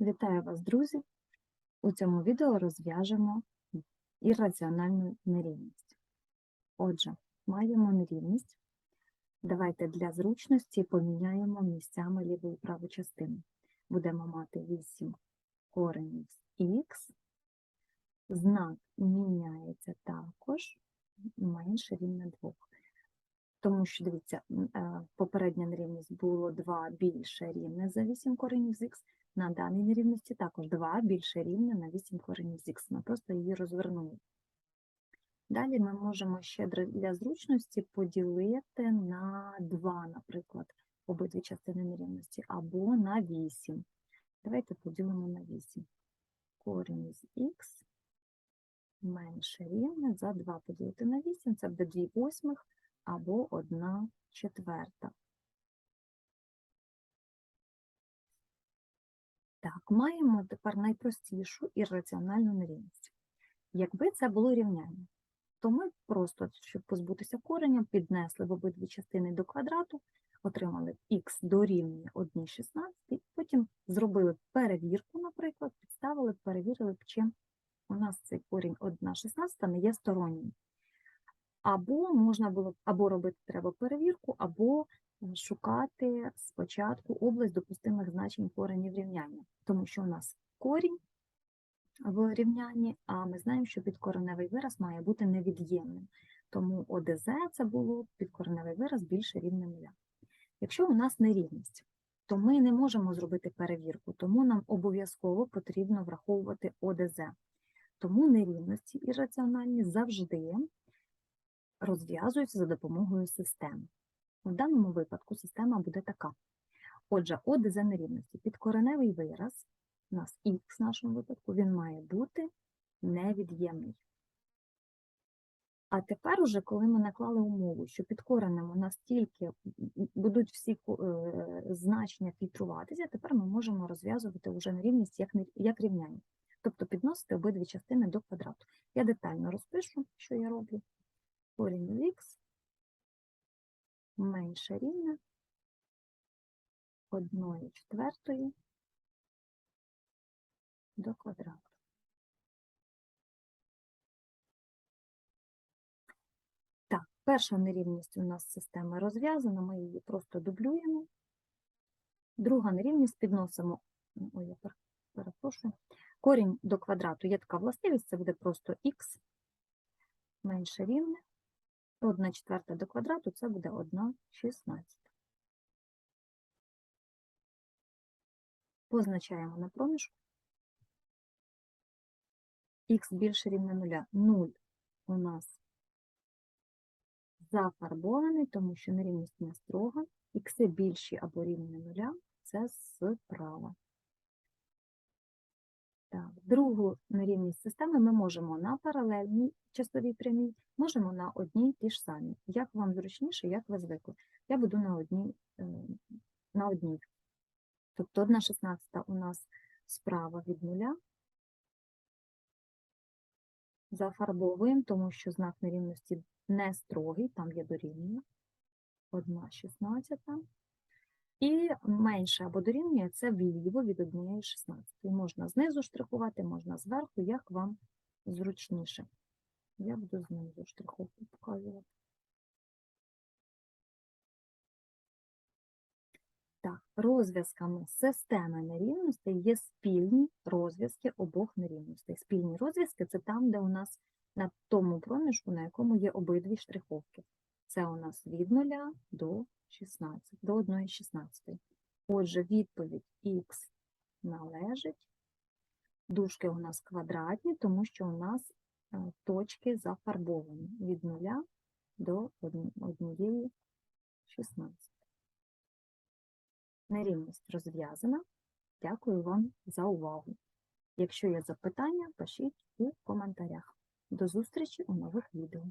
Вітаю вас, друзі! У цьому відео розв'яжемо ірраціональну нерівність. Отже, маємо нерівність. Давайте для зручності поміняємо місцями ліву і праву частину. Будемо мати 8 коренів з х. Знак міняється також менше рівня 2. Тому що, дивіться, е, попередня нерівність було 2 більше рівне за 8 коренів з х. На даній нерівності також 2 більше рівня на 8 коренів з х. Ми просто її розвернули. Далі ми можемо ще для зручності поділити на 2, наприклад, обидві частини нерівності, або на 8. Давайте поділимо на 8. Корінь з х менше рівне за 2 поділити на 8, це буде 2 восьмих або 1 четверта. Так, маємо тепер найпростішу ірраціональну нерівність. Якби це було рівняння, то ми просто, щоб позбутися кореня, піднесли в обидві частини до квадрату, отримали х дорівнює 1,16, потім зробили перевірку, наприклад, підставили, перевірили б, чи у нас цей корінь 1,16 не є стороннім. Або можна було або робити треба перевірку, або шукати спочатку область допустимих значень коренів рівняння, тому що у нас корінь в рівнянні, а ми знаємо, що підкореневий вираз має бути невід'ємним. Тому ОДЗ це було підкореневий вираз більше рівня нуля. Якщо у нас нерівність, то ми не можемо зробити перевірку, тому нам обов'язково потрібно враховувати ОДЗ. Тому нерівності ірраціональні завжди розв'язуються за допомогою системи. В даному випадку система буде така. Отже, ОДЗ нерівності підкореневий вираз, у нас х в нашому випадку, він має бути невід'ємний. А тепер, уже, коли ми наклали умову, що під коренем у нас тільки будуть всі е, значення фільтруватися, тепер ми можемо розв'язувати вже нерівність як, як рівняння. Тобто підносити обидві частини до квадрату. Я детально розпишу, що я роблю. Корінь з х менше рівня 1 четвертої до квадрату. Так, перша нерівність у нас система розв'язана, ми її просто дублюємо. Друга нерівність підносимо, ой, я перепрошую, корінь до квадрату є така властивість, це буде просто х менше рівне. 1 четверта до квадрату це буде 1 шістнадцята. Позначаємо на проміжку. х більше рівня нуля. 0 у нас зафарбований, тому що нерівність не строга. Ікси більші або рівні нуля це справа. Другу нерівність системи ми можемо на паралельній часовій прямій, можемо на одній ті ж самі. Як вам зручніше, як ви звикли. Я буду на одній. е, На одній. Тобто 1 шістнадцята у нас справа від нуля. Зафарбовуємо, тому що знак нерівності не строгий, там є дорівнює. 1 шістнадцята. І менше або дорівнює це вліво від 1 16. Можна знизу штрихувати, можна зверху, як вам зручніше. Я буду знизу штриховку показувати. Так, розв'язками системи нерівностей є спільні розв'язки обох нерівностей. Спільні розв'язки це там, де у нас на тому проміжку, на якому є обидві штриховки. Це у нас від 0 до 16, до 1,16. Отже, відповідь х належить. Дужки у нас квадратні, тому що у нас е, точки зафарбовані від 0 до 1,16. Нерівність розв'язана. Дякую вам за увагу. Якщо є запитання, пишіть у коментарях. До зустрічі у нових відео.